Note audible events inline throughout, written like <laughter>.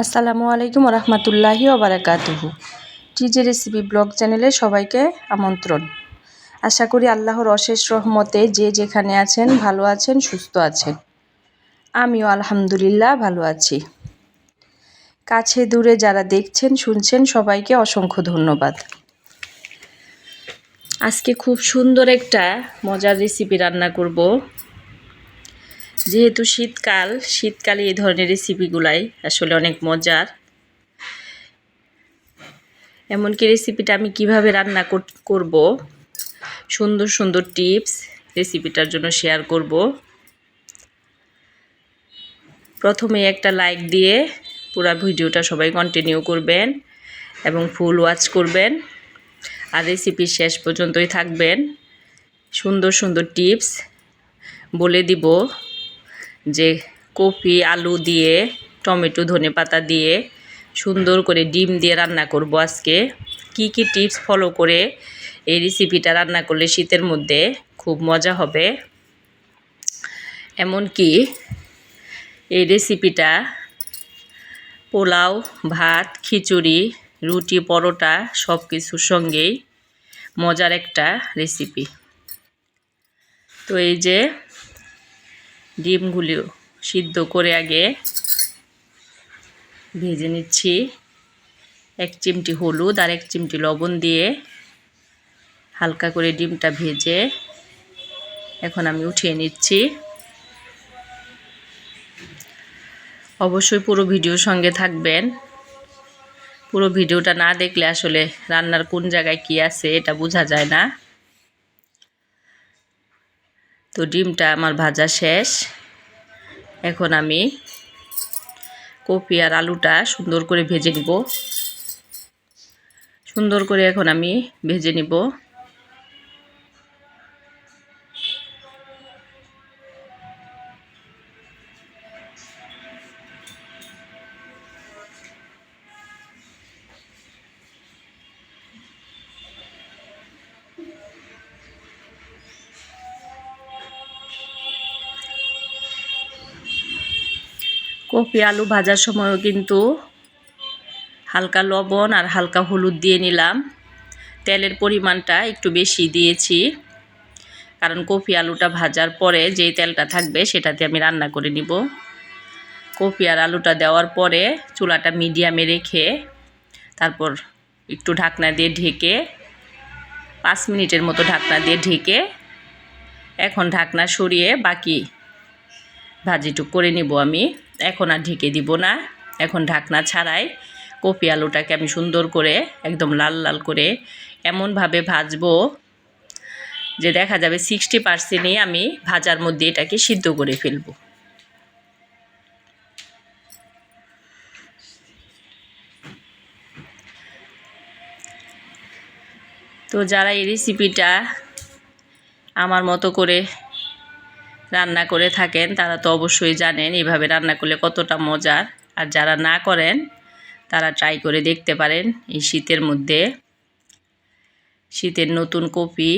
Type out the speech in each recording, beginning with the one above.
আসসালামু আলাইকুম রহমতুল্লাহি ওবরাকাতুহু। টিজে রেসিপি ব্লগ চ্যানেলে সবাইকে আমন্ত্রণ। আশা করি আল্লাহর অশেষ রহমতে যে যেখানে আছেন, ভালো আছেন, সুস্থ আছেন। আমিও আলহামদুলিল্লাহ ভালো আছি। কাছে দূরে যারা দেখছেন, শুনছেন, সবাইকে অসংখ্য ধন্যবাদ। আজকে খুব সুন্দর একটা মজার রেসিপি রান্না করব। যেহেতু শীতকাল, শীতকালে এই ধরনের রেসিপিগুলাই আসলে অনেক মজার। এমনকি রেসিপিটা আমি কীভাবে রান্না করব, সুন্দর সুন্দর টিপস রেসিপিটার জন্য শেয়ার করব। প্রথমে একটা লাইক দিয়ে পুরা ভিডিওটা সবাই কন্টিনিউ করবেন এবং ফুল ওয়াচ করবেন। আর রেসিপি শেষ পর্যন্তই থাকবেন। সুন্দর সুন্দর টিপস বলে দিব। যে কপি, আলু দিয়ে, টমেটো ধনে পাতা দিয়ে সুন্দর করে ডিম দিয়ে রান্না করব আজকে। কি কি টিপস ফলো করে এই রেসিপিটা রান্না করলে শীতের মধ্যে খুব মজা হবে। এমনকি এই রেসিপিটা পোলাও, ভাত, খিচুড়ি, রুটি, পরোটা সব কিছুর সঙ্গেই মজার একটা রেসিপি তো এই যে ডিমগুলি সিদ্ধ করে আগে ভেজে নিচ্ছি। এক চিমটি হলুদ আর এক চিমটি লবণ দিয়ে হালকা করে ডিমটা ভেজে এখন আমি উঠিয়ে নিচ্ছি। অবশ্যই পুরো ভিডিওর সঙ্গে থাকবেন। পুরো ভিডিওটা না দেখলে আসলে রান্নার কোন জায়গায় কি আছে এটা বোঝা যায় না। তো ডিমটা আমার ভাজা শেষ। এখন আমি কপি আর আলুটা সুন্দর করে ভেজে নিব। সুন্দর করে এখন আমি ভেজে নিব। কপি আলু ভাজার সময়ও কিন্তু হালকা লবণ আর হালকা হলুদ দিয়ে নিলাম। তেলের পরিমাণটা একটু বেশি দিয়েছি, কারণ কপি আলুটা ভাজার পরে যেই তেলটা থাকবে সেটাতে আমি রান্না করে নিব। কপি আর আলুটা দেওয়ার পরে চুলাটা মিডিয়ামে রেখে তারপর একটু ঢাকনা দিয়ে ঢেকে পাঁচ মিনিটের মতো ঢাকনা দিয়ে ঢেকে এখন ঢাকনা সরিয়ে বাকি ভাজিটুক করে নিব আমি। এখন আর ঢেকে দিব না। এখন ঢাকনা ছাড়াই কপি আলুটাকে আমি সুন্দর করে একদম লাল লাল করে এমনভাবে ভাজবো যে দেখা যাবে সিক্সটি পার্সেন্টই আমি ভাজার মধ্যে এটাকে সিদ্ধ করে ফেলব। তো যারা এই রেসিপিটা আমার মতো করে রান্না করে থাকেন, তারা তো অবশ্যই জানেন এভাবে রান্না করলে কতটা মজার। আর যারা না করেন, তারা ট্রাই করে দেখতে পারেন এই শীতের মধ্যে। শীতের নতুন কপি,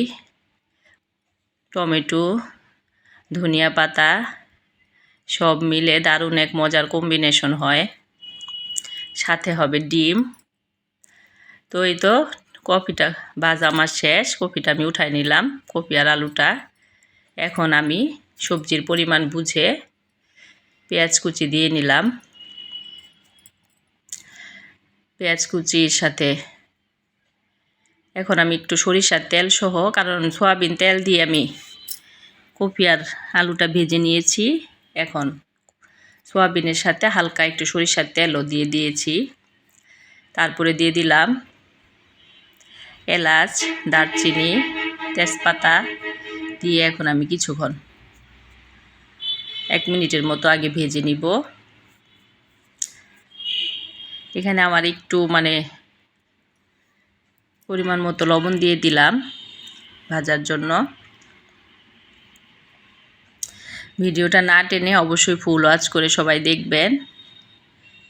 টমেটো, ধনিয়া পাতা, সব মিলে দারুণ এক মজার কম্বিনেশন হয়। সাথে হবে ডিম। তো এই তো কপিটা ভাজা আমার শেষ, কপিটা আমি উঠাই নিলাম, কপি আর আলুটা। এখন আমি সবজির পরিমাণ বুঝে পেঁয়াজ কুচি দিয়ে নিলাম। পেঁয়াজ কুচির সাথে এখন আমি একটু সরিষার তেল সহ, কারণ সয়াবিন তেল দিয়ে আমি কপি আর আলুটা ভেজে নিয়েছি। এখন সোয়াবিনের সাথে হালকা একটু সরিষার তেলও দিয়ে দিয়েছি। তারপরে দিয়ে দিলাম এলাচ, দারচিনি, তেজপাতা দিয়ে এখন আমি কিছুক্ষণ এক মিনিটের মতো আগে ভেজে নিব। এখানে আমার একটু মানে পরিমাণ মতো লবণ দিয়ে দিলাম ভাজার জন্য। ভিডিওটা না টেনে অবশ্যই ফুল ওয়াচ করে সবাই দেখবেন।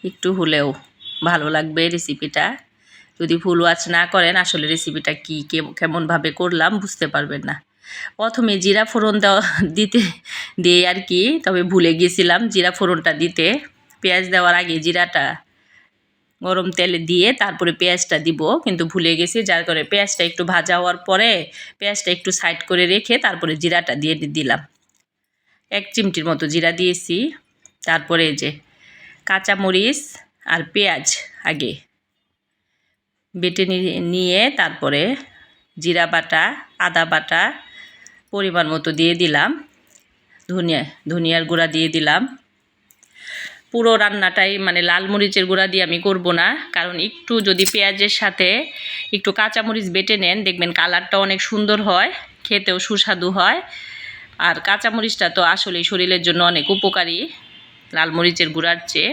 একটু হলেও ভালো লাগবে রেসিপিটা। যদি ফুল ওয়াচ না করেন আসলে রেসিপিটা কী কেমনভাবে করলাম বুঝতে পারবেন না। প্রথমে জিরা ফোড়ন দেওয়া <laughs> দিতে, দিয়ে আর কি, তবে ভুলে গিয়েছিলাম জিরা ফোড়নটা দিতে। পেঁয়াজ দেওয়ার আগে জিরাটা গরম তেলে দিয়ে তারপরে পেঁয়াজটা দিব, কিন্তু ভুলে গেছি, যার করে পেঁয়াজটা একটু ভাজা হওয়ার পরে পেঁয়াজটা একটু সাইড করে রেখে তারপরে জিরাটা দিয়ে দিলাম। এক চিমটির মতো জিরা দিয়েছি। তারপরে যে কাঁচামরিচ আর পেঁয়াজ আগে বেটে নিয়ে তারপরে জিরা বাটা, আদা বাটা পরিমাণ মতো দিয়ে দিলাম। ধনিয়া, ধনিয়ার গুঁড়া দিয়ে দিলাম। পুরো রান্নাটাই মানে লাল মরিচের গুঁড়া দিয়ে আমি করব না, কারণ একটু যদি পেঁয়াজের সাথে একটু কাঁচামরিচ বেটে নেন, দেখবেন কালারটা অনেক সুন্দর হয়, খেতেও সুস্বাদু হয়। আর কাঁচামরিচটা তো আসলেই শরীরের জন্য অনেক উপকারী লাল মরিচের গুঁড়ার চেয়ে।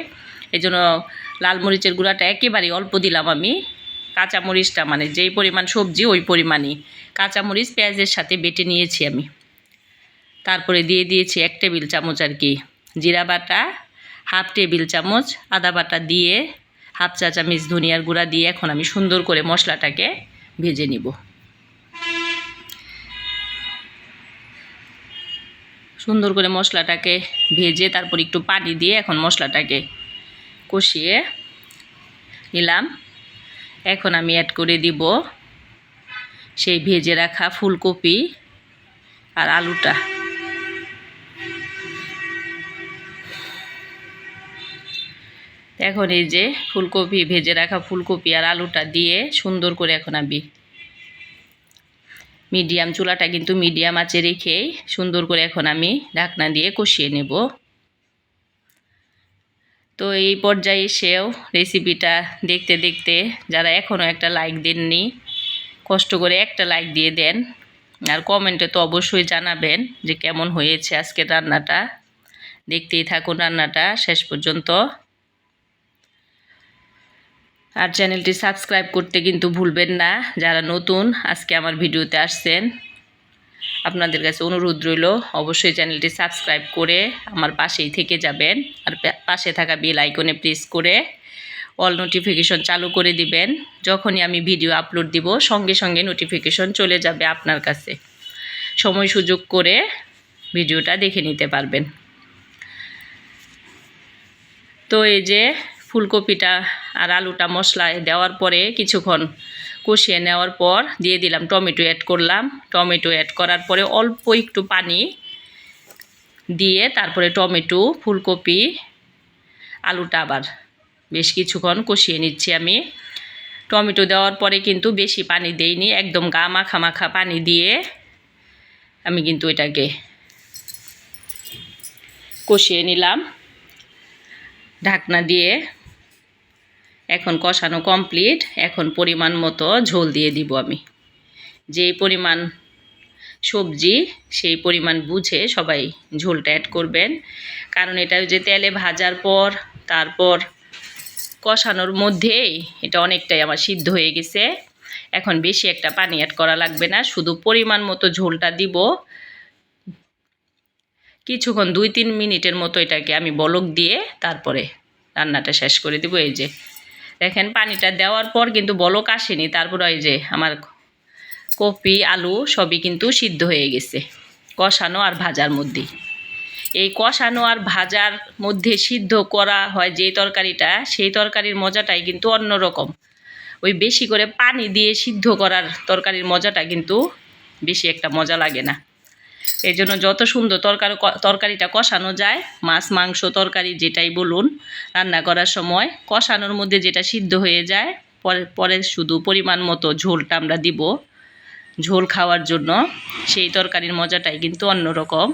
এই জন্য লাল মরিচের গুঁড়াটা একেবারেই অল্প দিলাম আমি। কাঁচামরিচটা মানে যেই পরিমাণ সবজি, ওই পরিমাণই। কাঁচামরিচ, পেঁয়াজের সাথে বেটে নিয়েছি আমি। তারপরে দিয়ে দিয়েছি এক টেবিল চামচ আর কি জিরা বাটা, হাফ টেবিল চামচ আদা বাটা দিয়ে হাফ চা চামচ ধনিয়ার গুঁড়া দিয়ে এখন আমি সুন্দর করে মশলাটাকে ভেজে নিব। সুন্দর করে মশলাটাকে ভেজে তারপর একটু পানি দিয়ে এখন মশলাটাকে কষিয়ে নিলাম। এখন আমি অ্যাড করে দিব সেই ভেজে রাখা ফুলকপি আর আলুটা। এখন এই যে ফুলকপি, ভেজে রাখা ফুলকপি আর আলুটা দিয়ে সুন্দর করে এখন আমি মিডিয়াম চুলাটা কিন্তু মিডিয়াম আঁচে রেখেই সুন্দর করে এখন আমি ঢাকনা দিয়ে কষিয়ে নেব। তো এই পর্যায়ে এসেও রেসিপিটা দেখতে দেখতে যারা এখনও একটা লাইক দেননি কষ্ট করে একটা লাইক দিয়ে দেন। আর কমেন্টে তো অবশ্যই জানাবেন যে কেমন হয়েছে আজকে রান্নাটা। দেখতেই থাকুন রান্নাটা শেষ পর্যন্ত। আর চ্যানেলটি সাবস্ক্রাইব করতে কিন্তু ভুলবেন না। যারা নতুন, আজকে আমার ভিডিওতে আসছেন, আপনাদের কাছে অনুরোধ রইল, অবশ্যই চ্যানেলটি সাবস্ক্রাইব করে আমার পাশেই থেকে যাবেন। আর পাশে থাকা বেল আইকনে প্রেস করে অল নোটিফিকেশন চালু করে দিবেন। যখনই আমি ভিডিও আপলোড দিব, সঙ্গে সঙ্গে নোটিফিকেশন চলে যাবে আপনার কাছে। সময় সুযোগ করে ভিডিওটা দেখে নিতে পারবেন। তো এই যে ফুলকপিটা আর আলুটা মশলায় দেওয়ার পরে কিছুক্ষণ কষিয়ে নেওয়ার পর দিয়ে দিলাম, টমেটো অ্যাড করলাম। টমেটো অ্যাড করার পরে অল্প একটু পানি দিয়ে তারপরে টমেটো, ফুলকপি, আলুটা আবার বেশ কিছুক্ষণ কষিয়ে নিচ্ছি আমি। টমেটো দেওয়ার পরে কিন্তু বেশি পানি দেইনি, একদম গা মাখা মাখা পানি দিয়ে আমি কিন্তু এটাকে কষিয়ে নিলাম। ঢাকনা দিয়ে এখন কষানো কমপ্লিট, এখন পরিমাণ মতো ঝোল দিয়ে দিব আমি। যেই পরিমাণ সবজি, সেই পরিমাণ বুঝে সবাই ঝোলটা অ্যাড করবেন। কারণ এটা যে তেলে ভাজার পর, তারপর কষানোর মধ্যেই এটা অনেকটাই আমার সিদ্ধ হয়ে গেছে। এখন বেশি একটা পানি অ্যাড করা লাগবে না, শুধু পরিমাণ মতো ঝোলটা দিব। কিছুক্ষণ দুই তিন মিনিটের মতো এটাকে আমি বলক দিয়ে তারপরে রান্নাটা শেষ করে দিব। এই যে দেখেন পানিটা দেওয়ার পর কিন্তু বলক আসেনি, তারপর ওই যে আমার কপি, আলু সবই কিন্তু সিদ্ধ হয়ে গেছে, কষানো আর ভাজার মধ্যেই। এই কষানো আর ভাজার মধ্যে সিদ্ধ করা হয় যেই তরকারিটা, সেই তরকারির মজাটাই কিন্তু অন্যরকম। ওই বেশি করে পানি দিয়ে সিদ্ধ করার তরকারির মজাটা কিন্তু বেশি একটা মজা লাগে না। এই জন্য যত সুন্দর তরকারি, তরকারিটা কষানো যায়, মাছ, মাংস, তরকারি যেটাই বলুন, রান্না করার সময় কষানোর মধ্যে যেটা সিদ্ধ হয়ে যায়, পরে পরে শুধু পরিমাণ মতো ঝোলটা আমরা দিব। ঝোল খাওয়ার জন্য সেই তরকারির মজাটাই কিন্তু অন্যরকম।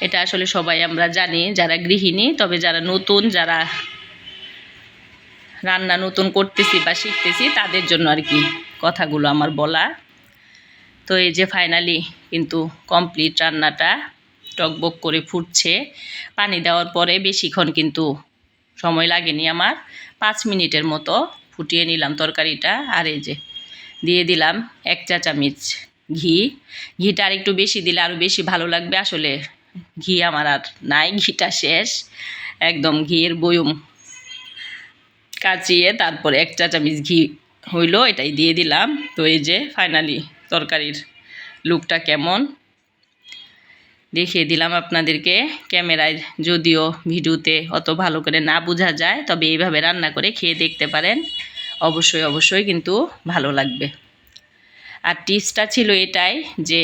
এটা আসলে সবাই আমরা জানি, যারা গৃহিণী, তবে যারা নতুন, যারা রান্না নতুন করতেছি বা শিখতেছি, তাদের জন্য আর কি কথাগুলো আমার বলা। তো এই যে ফাইনালি কিন্তু কমপ্লিট রান্নাটা টকবক করে ফুটছে। পানি দেওয়ার পরে বেশিক্ষণ কিন্তু সময় লাগেনি আমার। পাঁচ মিনিটের মতো ফুটিয়ে নিলাম তরকারিটা। আর এই যে দিয়ে দিলাম এক চা চামচ ঘি। ঘিটা আর একটু বেশি দিলে আরও বেশি ভালো লাগবে। আসলে ঘি আমার আর নাই, ঘিটা শেষ। একদম ঘিয়ের বয়ম কাচিয়ে তারপরে এক চা চামচ ঘি হইল, এটাই দিয়ে দিলাম। তো এই যে ফাইনালি তরকারির লুকটা কেমন? দেখিয়ে দিলাম আপনাদেরকে। ক্যামেরায় যদিও ভিডিওতে অত ভালো করে না বোঝা যায়, তবে এইভাবে রান্না করে খেয়ে দেখতে পারেন। অবশ্যই অবশ্যই কিন্তু ভালো লাগবে। আর টিপসটা ছিল এটাই যে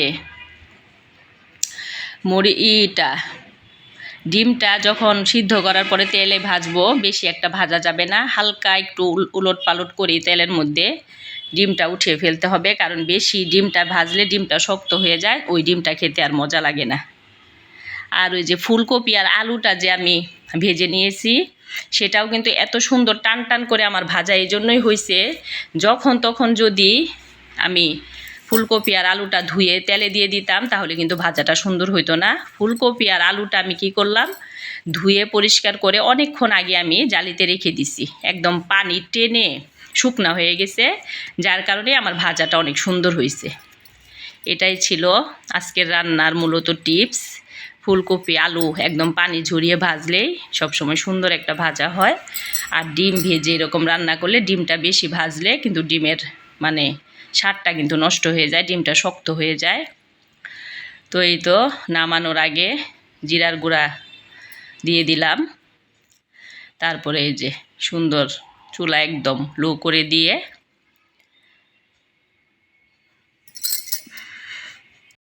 মরি ইটা ডিমটা যখন সিদ্ধ করার পরে তেলে ভাজবো, বেশি একটা ভাজা যাবে না। হালকা একটু উল- উলট পালট করে তেলের মধ্যে। ডিমটা উঠিয়ে ফেলতে হবে, কারণ বেশি ডিমটা ভাজলে ডিমটা শক্ত হয়ে যায়, ওই ডিমটা খেতে আর মজা লাগে না। আর ওই যে ফুলকপি আর আলুটা যে আমি ভেজে নিয়েছি, সেটাও কিন্তু এত সুন্দর টান টান করে আমার ভাজা এই জন্যই হয়েছে যখন তখন যদি আমি ফুলকপি আর আলুটা ধুয়ে তেলে দিয়ে দিতাম, তাহলে কিন্তু ভাজাটা সুন্দর হইতো না। ফুলকপি আর আলুটা আমি কি করলাম? ধুয়ে পরিষ্কার করে অনেকক্ষণ আগে আমি জালিতে রেখে দিছি। একদম পানি টেনে শুকনা হয়ে গেছে, যার কারণে আমার ভাজাটা অনেক সুন্দর হয়েছে এটাই ছিল আজকের রান্নার মূলত টিপস। ফুলকপি, আলু একদম পানি ঝরিয়ে ভাজলেই সবসময় সুন্দর একটা ভাজা হয়। আর ডিম ভেজে এরকম রান্না করলে ডিমটা বেশি ভাজলে কিন্তু ডিমের মানে স্বাদটা কিন্তু নষ্ট হয়ে যায়, ডিমটা শক্ত হয়ে যায়। তো এই তো নামানোর আগে জিরার গুঁড়া দিয়ে দিলাম। তারপরে এই যে সুন্দর চুলা একদম লো করে দিয়ে